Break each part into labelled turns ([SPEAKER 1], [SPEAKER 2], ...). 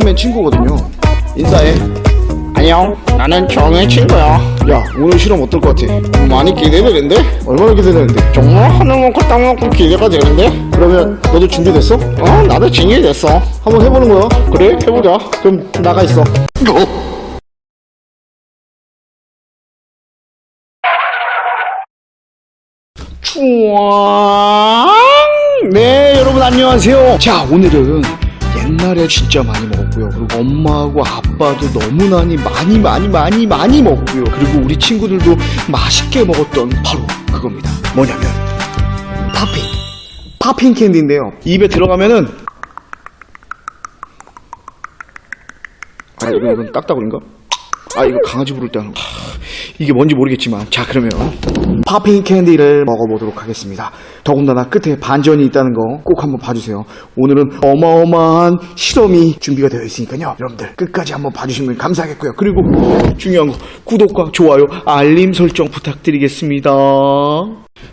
[SPEAKER 1] 정맨 친구거든요. 인사해. 안녕. 나는 정의 친구야. 야, 오늘 실험 어떨 것 같아? 많이 기대되는데? 얼마나 기대되는데? 정말 하늘 먹고 땅 먹고 기대가 되는데? 그러면 너도 준비됐어? 어, 나도 준비됐어. 한번 해보는 거야. 그래, 해보자. 그럼 나가 있어. 추앙! 네, 여러분 안녕하세요. 자, 오늘은 옛날에 진짜 많이 먹었고요. 그리고 엄마하고 아빠도 너무나니 많이 많이 많이 많이 먹었고요. 그리고 우리 친구들도 맛있게 먹었던 바로 그겁니다. 뭐냐면 팝핑. 팝핑 캔디인데요. 입에 들어가면은 아, 이거 이건 딱따구리인가? 아, 이거 강아지 부를 때 하는 거. 하, 이게 뭔지 모르겠지만 자, 그러면 팝핑 캔디를 먹어보도록 하겠습니다. 더군다나 끝에 반전이 있다는 거 꼭 한번 봐주세요. 오늘은 어마어마한 실험이 준비가 되어 있으니까요. 여러분들 끝까지 한번 봐주시면 감사하겠고요. 그리고 중요한 거 구독과 좋아요, 알림 설정 부탁드리겠습니다.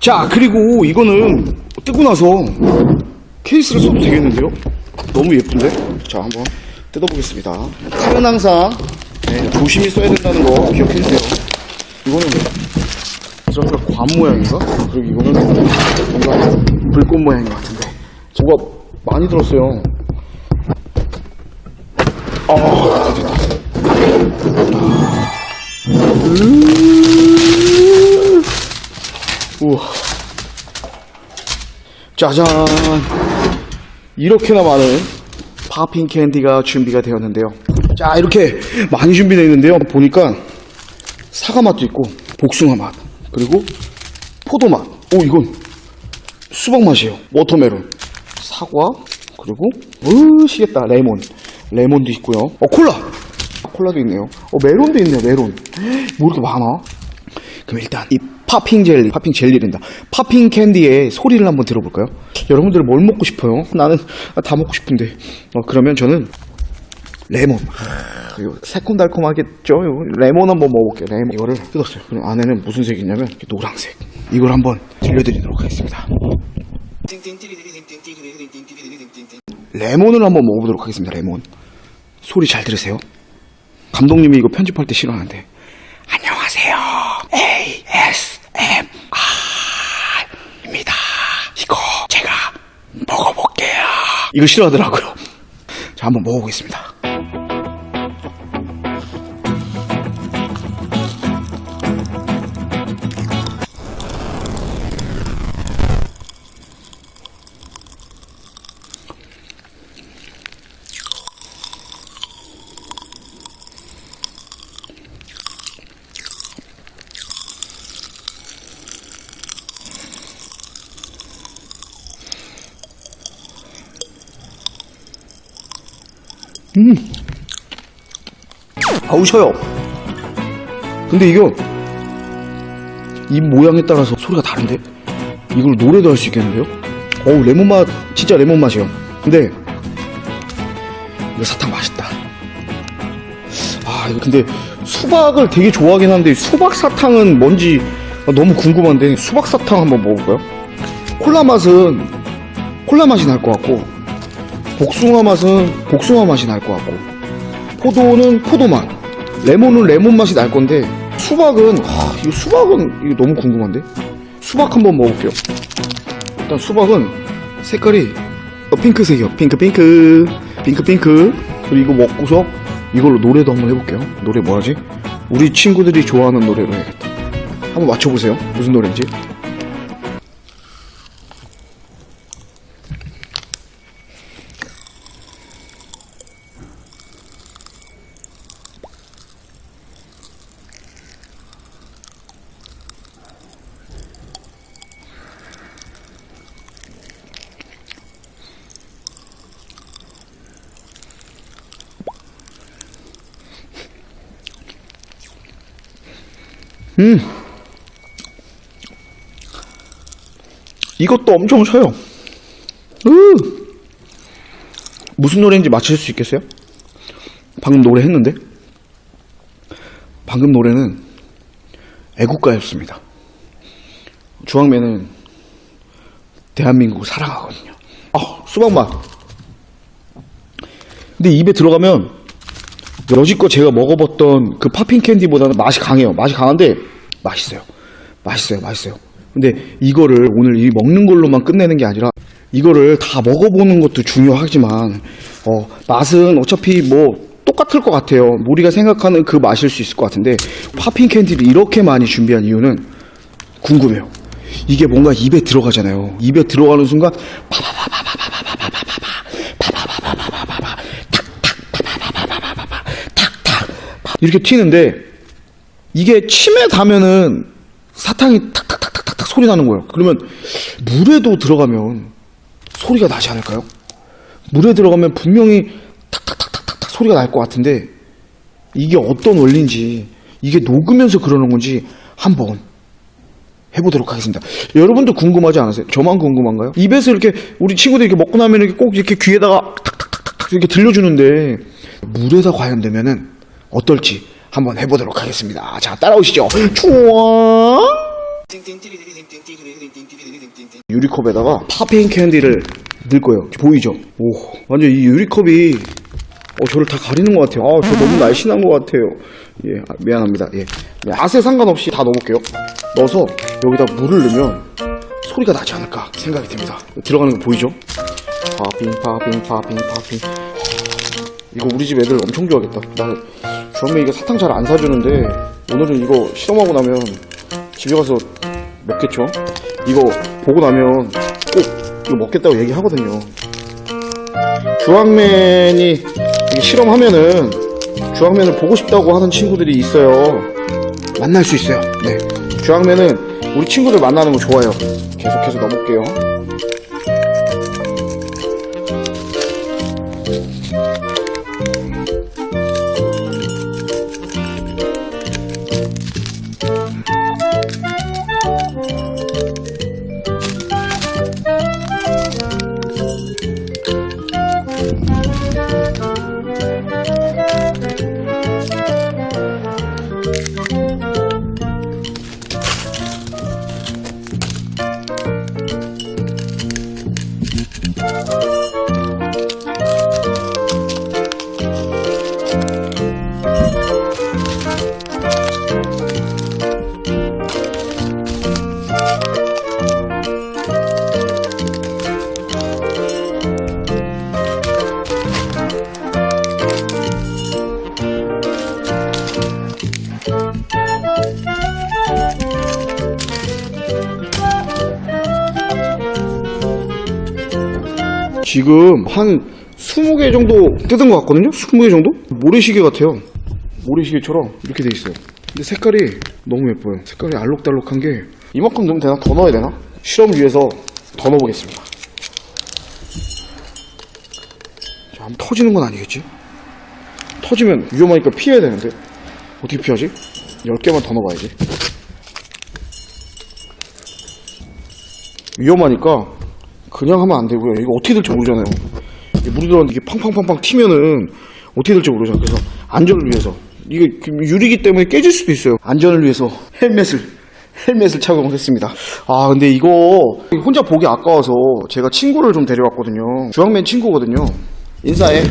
[SPEAKER 1] 자, 그리고 이거는 뜨고 나서 케이스를 써도 되겠는데요? 너무 예쁜데? 자, 한번 뜯어보겠습니다. 칼은 항상 네, 조심히 써야 된다는 거 기억해 주세요. 이거는 저런가 관 모양인가? 그리고 이거는 뭔가 불꽃 모양인 것 같은데 뭐가 많이 들었어요. 아, 됐다. 음. 우와. 짜잔. 이렇게나 많은 팝핑 캔디가 준비가 되었는데요. 자, 이렇게 많이 준비되어 있는데요. 보니까 사과 맛도 있고, 복숭아 맛, 그리고 포도 맛. 오, 이건 수박 맛이에요. 워터멜론. 사과, 그리고, 으, 시겠다. 레몬. 레몬도 있고요. 어, 콜라! 아, 콜라도 있네요. 어, 메론도 있네요, 메론. 뭐 이렇게 많아? 그럼 일단 이 팝핑 젤리, 팝핑 젤리랜다. 팝핑 캔디의 소리를 한번 들어볼까요? 여러분들 뭘 먹고 싶어요? 나는 다 먹고 싶은데. 어, 그러면 저는 레몬. 이거 새콤달콤하겠죠? 이거 레몬 한번 먹어볼게요. 레몬. 이거를 뜯었어요. 그럼 안에는 무슨 색이냐면 노란색. 이걸 한번 들려드리도록 하겠습니다. 레몬을 한번 먹어보도록 하겠습니다. 레몬. 소리 잘 들으세요. 감독님이 이거 편집할 때 싫어하는데. 안녕하세요. ASMR입니다. 이거 제가 먹어볼게요. 이거 싫어하더라고요. 자, 한번 먹어보겠습니다. 아우 셔요. 근데 이거 이 모양에 따라서 소리가 다른데 이걸 노래도 할 수 있겠는데요? 어우 레몬 맛 진짜 레몬 맛이요. 근데 이거 사탕 맛있다. 아 이거 근데 수박을 되게 좋아하긴 한데 수박 사탕은 뭔지 너무 궁금한데 수박 사탕 한번 먹어볼까요? 콜라 맛은 콜라 맛이 날 것 같고 복숭아 맛은 복숭아 맛이 날 것 같고 포도는 포도 맛, 레몬은 레몬 맛이 날 건데 수박은 하, 이거 수박은 이거 너무 궁금한데 수박 한번 먹어볼게요. 일단 수박은 색깔이 어, 핑크색이요. 핑크 핑크 핑크 핑크 그리고 이거 먹고서 이걸로 노래도 한번 해볼게요. 노래 뭐하지? 우리 친구들이 좋아하는 노래로 해야겠다. 한번 맞춰보세요. 무슨 노래인지. 음. 이것도 엄청 셔요. 으. 무슨 노래인지 맞힐 수 있겠어요? 방금 노래 했는데? 방금 노래는 애국가였습니다. 주황매는 대한민국을 사랑하거든요. 아, 수박 맛. 근데 입에 들어가면 여지껏 제가 먹어봤던 그 팝핑 캔디보다는 맛이 강해요. 맛이 강한데 맛있어요. 맛있어요. 맛있어요. 근데 이거를 오늘 이 먹는 걸로만 끝내는 게 아니라 이거를 다 먹어보는 것도 중요하지만 어, 맛은 어차피 뭐 똑같을 것 같아요. 우리가 생각하는 그 맛일 수 있을 것 같은데 팝핑 캔디를 이렇게 많이 준비한 이유는 궁금해요. 이게 뭔가 입에 들어가잖아요. 입에 들어가는 순간 이렇게 튀는데 이게 침에 닿으면은 사탕이 탁탁탁탁탁 소리 나는 거예요. 그러면 물에도 들어가면 소리가 나지 않을까요? 물에 들어가면 분명히 탁탁탁탁탁 소리가 날 것 같은데 이게 어떤 원리인지 이게 녹으면서 그러는 건지 한번 해보도록 하겠습니다. 여러분도 궁금하지 않으세요? 저만 궁금한가요? 입에서 이렇게 우리 친구들이 이렇게 먹고 나면 이렇게 꼭 이렇게 귀에다가 탁탁탁탁 이렇게 들려주는데 물에다 과연 되면은 어떨지 한번 해보도록 하겠습니다. 자, 따라오시죠. 추워. 유리컵에다가 팝핑 캔디를 넣을 거예요. 보이죠? 오, 완전 이 유리컵이 어, 저를 다 가리는 것 같아요. 아, 저 너무 날씬한 것 같아요. 예, 아, 미안합니다. 예. 맛에 상관없이 다 넣어볼게요. 넣어서 여기다 물을 넣으면 소리가 나지 않을까 생각이 듭니다. 들어가는 거 보이죠? 팝핑, 팝핑, 팝핑, 팝핑. 이거 우리 집 애들 엄청 좋아하겠다. 나 주한매 이거 사탕 잘 안 사주는데 오늘은 이거 실험하고 나면 집에 가서 먹겠죠? 이거 보고 나면 꼭 이거 먹겠다고 얘기하거든요. 주황맨이 실험하면은 주황맨을 보고 싶다고 하는 친구들이 있어요. 만날 수 있어요. 네. 주황맨은 우리 친구들 만나는 거 좋아해요. 계속해서 넣어볼게요. 지금 한 20개 정도 뜯은 것 같거든요? 20개 정도? 모래시계 같아요. 모래시계처럼 이렇게 돼 있어요. 근데 색깔이 너무 예뻐요. 색깔이 알록달록한 게 이만큼 넣으면 되나? 더 넣어야 되나? 실험을 위해서 더 넣어보겠습니다. 자, 한번 터지는 건 아니겠지? 터지면 위험하니까 피해야 되는데 어떻게 피하지? 10개만 더 넣어봐야지. 위험하니까 그냥 하면 안 되고요. 이거 어떻게 될지 모르잖아요. 물이 들어갔는데 이게 팡팡팡팡 튀면은 어떻게 될지 모르잖아요. 그래서 안전을 위해서 이게 유리기 때문에 깨질 수도 있어요. 안전을 위해서 헬멧을 헬멧을 착용했습니다. 아 근데 이거 혼자 보기 아까워서 제가 친구를 좀 데려왔거든요. 주황맨 친구거든요. 인사해.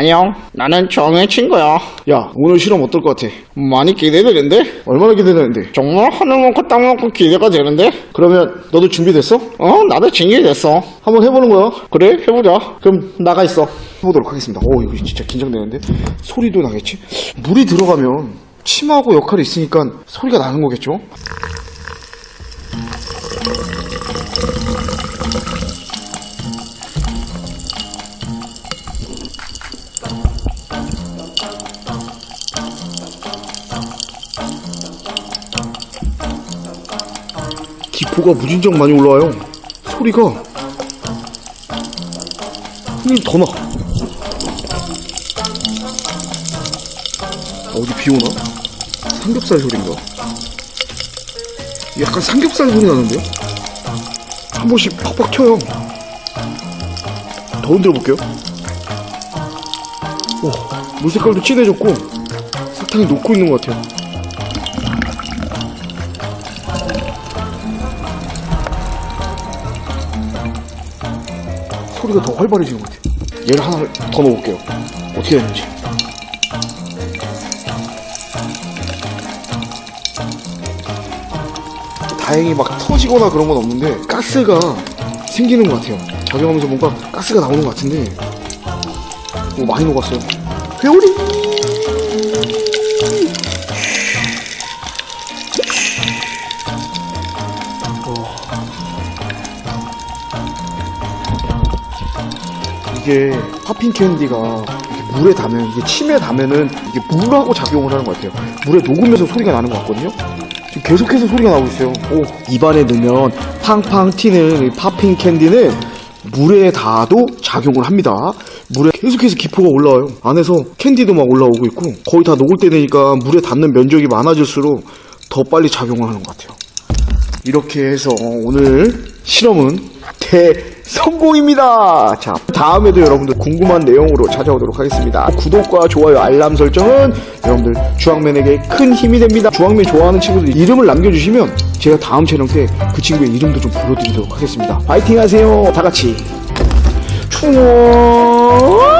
[SPEAKER 2] 안녕. 나는 정의 친구야.
[SPEAKER 1] 야 오늘 실험 어떨 것 같아?
[SPEAKER 2] 많이 기대되는데?
[SPEAKER 1] 얼마나 기대되는데?
[SPEAKER 2] 정말 하늘 먹고 땅 먹고 기대가 되는데?
[SPEAKER 1] 그러면 너도 준비됐어?
[SPEAKER 2] 어, 나도 준비됐어.
[SPEAKER 1] 한번 해보는 거야.
[SPEAKER 2] 그래, 해보자.
[SPEAKER 1] 그럼 나가 있어. 해보도록 하겠습니다. 오, 이거 진짜 긴장되는데? 소리도 나겠지? 물이 들어가면 침하고 역할이 있으니까 소리가 나는 거겠죠? 기포가 무진장 많이 올라와요. 소리가 힘이 더 나. 어디 비 오나? 삼겹살 소리인가? 약간 삼겹살 소리 나는데요? 한 번씩 팍팍 튀어요. 더 흔들어 볼게요. 오, 물 색깔도 진해졌고 사탕이 녹고 있는 것 같아요. 소리가 더 활발해지는 것 같아요. 얘를 하나 더 넣어볼게요. 어떻게 되는지. 다행히 막 터지거나 그런 건 없는데 가스가 생기는 것 같아요. 작용하면서 뭔가 가스가 나오는 것 같은데 오, 많이 녹았어요. 회오리! 이게 팝핑 캔디가 물에 닿으면 이게 침에 닿으면은 이게 물하고 작용을 하는 것 같아요. 물에 녹으면서 소리가 나는 것 같거든요. 지금 계속해서 소리가 나오고 있어요. 오, 입안에 넣으면 팡팡 튀는 이 팝핑 캔디는 물에 닿아도 작용을 합니다. 물에 계속해서 기포가 올라와요. 안에서 캔디도 막 올라오고 있고 거의 다 녹을 때 되니까 물에 닿는 면적이 많아질수록 더 빨리 작용을 하는 것 같아요. 이렇게 해서 오늘 실험은 대 성공입니다. 자, 다음에도 여러분들 궁금한 내용으로 찾아오도록 하겠습니다. 구독과 좋아요, 알람 설정은 여러분들 주황맨에게 큰 힘이 됩니다. 주황맨 좋아하는 친구들 이름을 남겨주시면 제가 다음 촬영 때 그 친구의 이름도 좀 불러드리도록 하겠습니다. 파이팅 하세요. 다 같이. 충원!